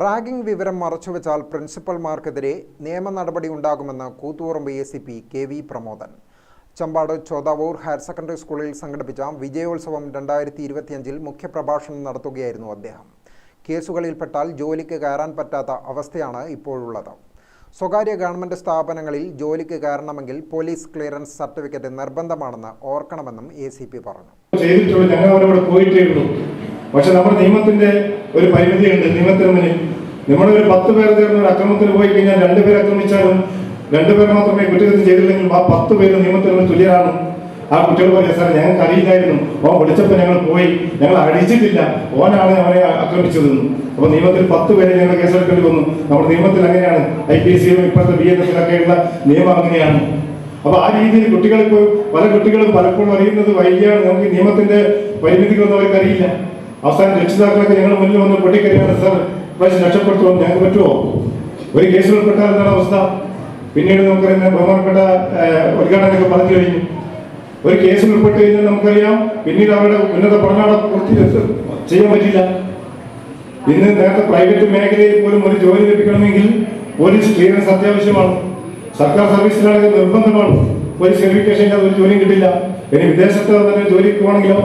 Ragging വിവരം മറച്ചുവെച്ചാൽ പ്രിൻസിപ്പൽമാർക്കെതിരെ നിയമ നടപടി ഉണ്ടാകുമെന്ന് Kuthuparamba A C P K V Pramodan. Champad Chodavoor higher secondary സ്കൂളിൽ സംഘടിപ്പിച്ച വിജയോത്സവം രണ്ടായിരത്തി ഇരുപത്തിയഞ്ചിൽ മുഖ്യപ്രഭാഷണം നടത്തുകയായിരുന്നു അദ്ദേഹം. കേസുകളിൽപ്പെട്ടാൽ ജോലിക്ക് കയറാൻ പറ്റാത്ത അവസ്ഥയാണ് ഇപ്പോഴുള്ളത്. സ്വകാര്യ ഗവൺമെന്റ് സ്ഥാപനങ്ങളിൽ ജോലിക്ക് കയറണമെങ്കിൽ പോലീസ് ക്ലിയറൻസ് സർട്ടിഫിക്കറ്റ് നിർബന്ധമാണെന്ന് ഓർക്കണമെന്നും എ സി പി പറഞ്ഞു. പക്ഷെ നമ്മുടെ നിയമത്തിന്റെ ഒരു പരിമിതിയുണ്ട്. നിയമത്തിന് മുന്നിൽ നമ്മളൊരു പത്ത് പേർ ചേർന്ന് ഒരു അക്രമത്തിന് പോയി കഴിഞ്ഞാൽ രണ്ടുപേർ ആക്രമിച്ചാലും രണ്ടുപേർ മാത്രമേ കുറ്റകൃത്യം ചെയ്തില്ലെങ്കിൽ ആ പത്ത് പേര് നിയമത്തിന് മുന്നിൽ തുല്യരാണ്. ആ കുട്ടികൾ പറഞ്ഞു സാർ ഞങ്ങൾക്ക് അറിയില്ലായിരുന്നു. ഓൻ വിളിച്ചപ്പോൾ ഞങ്ങൾ പോയി. ഞങ്ങൾ അടിച്ചിട്ടില്ല. ഓനാണ് അവനെ ആക്രമിച്ചതെന്ന്. അപ്പൊ നിയമത്തിൽ പത്ത് പേരെ ഞങ്ങൾ കേസെടുക്കേണ്ടി വന്നു. നമ്മുടെ നിയമത്തിൽ അങ്ങനെയാണ്. ഐ പി സിയും ഇപ്പോഴത്തെ ബി എൻ ഒക്കെയുള്ള നിയമം അങ്ങനെയാണ്. അപ്പൊ ആ രീതിയിൽ കുട്ടികൾക്ക് പല കുട്ടികളും പലപ്പോഴും അറിയുന്നത് വൈകിയാണ്. നമുക്ക് നിയമത്തിന്റെ പരിമിതികളൊന്നും അവർക്ക് അറിയില്ല അവസാനം രക്ഷിതാക്കളൊക്കെ ഞങ്ങൾ മുന്നിൽ വന്ന് പൊട്ടിക്കരിയാണ് സാർ. പ്രാവശ്യം രക്ഷപ്പെടുത്തുമോ ഞങ്ങൾക്ക് പറ്റുമോ? ഒരു കേസിൽ ഉൾപ്പെട്ടാൽ എന്താണ് അവസ്ഥ? പിന്നീട് നമുക്കറിയാം ബഹുമാനപ്പെട്ട ഉദ്ഘാടനമൊക്കെ പറഞ്ഞു കഴിഞ്ഞു. ഒരു കേസിൽ ഉൾപ്പെട്ട് കഴിഞ്ഞാൽ നമുക്കറിയാം പിന്നീട് അവരുടെ ഉന്നത പഠനം പൂർത്തി ചെയ്യാൻ പറ്റില്ല. ഇന്ന് നേരത്തെ പ്രൈവറ്റ് മേഖലയിൽ പോലും ഒരു ജോലി ലഭിക്കണമെങ്കിൽ പോലീസ് ക്ലിയറൻസ് അത്യാവശ്യമാണ്. സർക്കാർ സർവീസിലാണെങ്കിൽ നിർബന്ധമാണ്. പോലീസ് സർട്ടിഫിക്കേഷൻ ഒരു ജോലിയും കിട്ടില്ല. ഇനി വിദേശത്ത് തന്നെ ജോലിക്ക് പോകണമെങ്കിലോ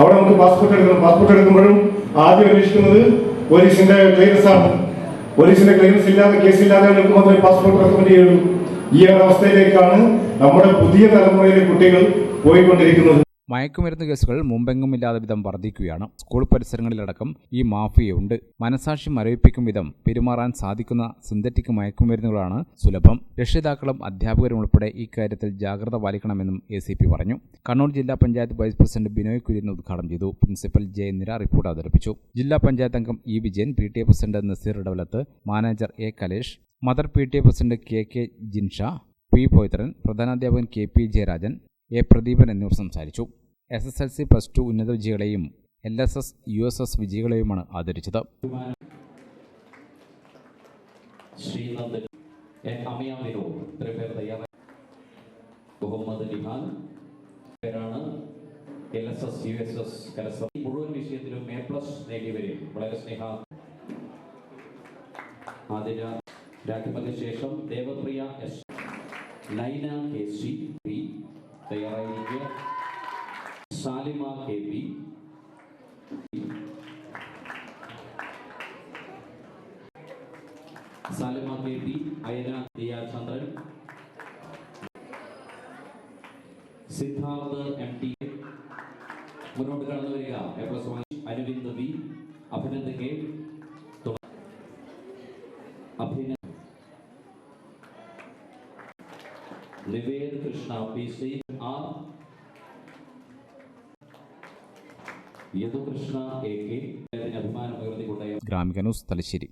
അവിടെ നമുക്ക് പാസ്പോർട്ട് എടുക്കണം. പാസ്പോർട്ട് എടുക്കുമ്പോഴും ആദ്യം അന്വേഷിക്കുന്നത് പോലീസിന്റെ ക്ലിയറൻസ് ആണ്. പോലീസിന്റെ ക്ലിയറൻസ് ഇല്ലാതെ കേസില്ലാതെ മാത്രമേ പാസ്പോർട്ട് റെക്കമെൻഡ് ചെയ്യുള്ളൂ ഈ ഒരു അവസ്ഥയിലേക്കാണ് നമ്മുടെ പുതിയ തലമുറയിലെ കുട്ടികൾ പോയിക്കൊണ്ടിരിക്കുന്നത്. മയക്കുമരുന്ന് കേസുകൾ മുമ്പെങ്ങും ഇല്ലാതെ വിധം വർദ്ധിക്കുകയാണ്. സ്കൂൾ പരിസരങ്ങളിലടക്കം ഈ മാഫിയയുണ്ട്. മനസാക്ഷി മരവിപ്പിക്കും വിധം പെരുമാറാൻ സാധിക്കുന്ന സിന്തറ്റിക് മയക്കുമരുന്നുകളാണ് സുലഭം. രക്ഷിതാക്കളും അധ്യാപകരും ഉൾപ്പെടെ ഇക്കാര്യത്തിൽ ജാഗ്രത പാലിക്കണമെന്നും എ സി പി പറഞ്ഞു. കണ്ണൂർ ജില്ലാ പഞ്ചായത്ത് വൈസ് പ്രസിഡന്റ് ബിനോയ് കുര്യൻ ഉദ്ഘാടനം ചെയ്തു. പ്രിൻസിപ്പൽ ജെ ഇന്ദിര റിപ്പോർട്ട് അവതരിപ്പിച്ചു. ജില്ലാ പഞ്ചായത്ത് അംഗം E Vijayan P T A president Naseer Edavalath manager A Kalesh mother P T A president K K Jinsha P Pavithran പ്രധാനാധ്യാപകൻ K P Jayarajan A Pradeepan എന്നിവർ സംസാരിച്ചു. S S L C plus two ഉന്നത വിജയികളെയും L S S U S S വിജയികളെയുമാണ് ആദരിച്ചത്. മുഹമ്മദ് ലിഹാൻ പേരാണ് L S S U S S കരസ്ഥ. മുഴുവൻ വിഷയത്തിലും A plus നേടിയവരെ വളരെ സ്നേഹ ആതിര രാഖിമയ്ക്ക് ശേഷം Devapriya S Naina K C P തയ്യാറായിരിക്കുക Salima K P Salima K P Ayana Diya Chandran Siddharth M T മുന്നോട്ട് കടന്നു വരിക. A plus one Aravind V. Abhinand K. തുട- Abhina Nived Krishna P C. R Yadukrishna A K? അഭിമാനം ഉയർത്തിക്കൊണ്ടേ ഗ്രാമിക തലശ്ശേരി.